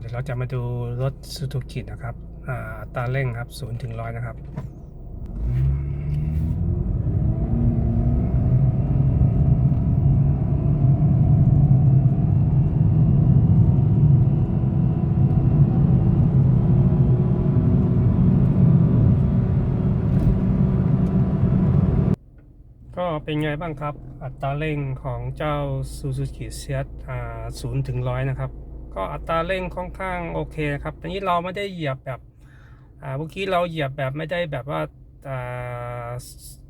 เดี๋ยวเราจะมาดูรถซูซูกินะครับอ่าอัตราเร่งครับ0ถึง100นะครับ ก็เป็นไงบ้างครับ อัตราเร่งของเจ้า Suzuki s e a t อ่า0ถึง100นะครับ ก็อัตราเร่งค่อนข้างโอเคครับตอนนี้เราไม่ได้เหยียบแบบอ่าเมื่อกี้เราเหยียบแบบไม่ได้แบบว่าอ่า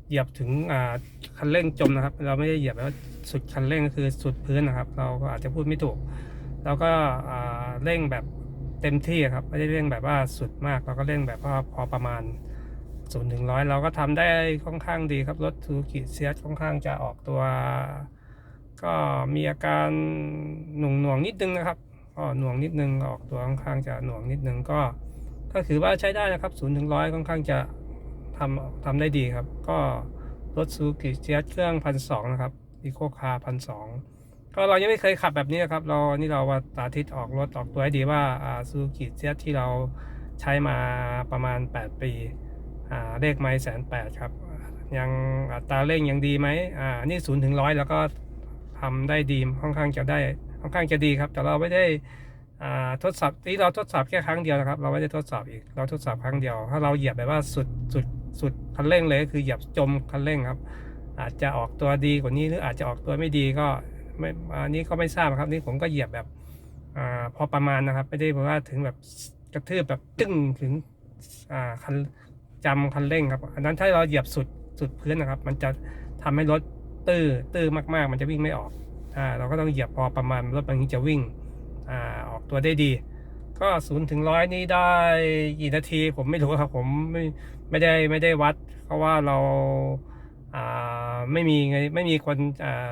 เหยียบถึงอ่าคันเร่งจมนะครับ เราไม่ได้เหยียบแบบว่าสุดคันเร่งก็คือสุดพื้นนะครับ เราก็อาจจะพูดไม่ถูกเราก็อ่าเร่งแบบเต็มที่ครับไม่ได้เร่งแบบว่าสุดมากเราก็เร่งแบบว่าพอประมาณศูนย์ถึงร้อยเราก็ทำได้ค่อนข้างดีครับรถทูกิเซียสค่อนข้างจะออกตัว ก็มีอาการหน่วงหน่วงๆนิดนึงนะครับ ก็หน่วงนิดนึงออกตัวค่อนข้างจะหน่วงนิดนึงก็ก็ถือว่าใช้ได้นะครับศูนย์ถึงร้อยค่อนข้างจะทำทำได้ดีครับ ก็รถซูกิเซียเครื่องพันสองนะครับอีโคคาพันสองก็เรายังไม่เคยขับแบบนี้นะครับ เรานี่เราว่าสาธิตออกรถออกตัวให้ดีว่าอ่าซูกิเซียที่เราใช้มาประมาณ 8 ปีอ่าเลขไม้แสนแปดครับ ยังอัตราเร่งยังดีไหมอ่านี่ศูนย์ถึงร้อยแล้วก็ทำได้ดีค่อนข้างจะได้ ค่อนข้างจะดีครับ แต่เราไม่ได้ทดสอบที่เราทดสอบแค่ครั้งเดียวนะครับ เราไม่ได้ทดสอบอีก เราทดสอบครั้งเดียว ถ้าเราเหยียบแบบว่าสุดสุดสุดคันเร่งเลยคือเหยียบจมคันเร่งครับ อาจจะออกตัวดีกว่านี้หรืออาจจะออกตัวไม่ดีก็ไม่อันนี้ก็ไม่ทราบครับนี่ผมก็เหยียบแบบอพอประมาณนะครับ ไม่ได้แบบว่าถึงแบบกระทืบแบบตึ้งถึงคันจำคันเร่งครับ อันนั้นถ้าเราเหยียบสุดสุดพื้นนะครับ มันจะทำให้รถตื้อตื้อมากๆ มันจะวิ่งไม่ออก อ่าเราก็ต้องเหยียบพอประมาณรถบางทีจะวิ่งอ่าออกตัวได้ดี ก็ศูนย์ถึงร้อยนี่ได้กี่นาที ผมไม่รู้ครับผมไม่ไม่ได้ไม่ได้วัด เพราะว่าเราอ่าไม่มีไงไม่มีคนอ่า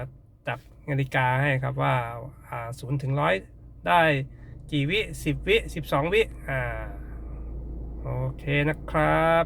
จับนาฬิกาให้ครับว่าอ่าศูนย์ถึงร้อยได้กี่วิสิบวิสิบสองวิอ่าโอเคนะครับ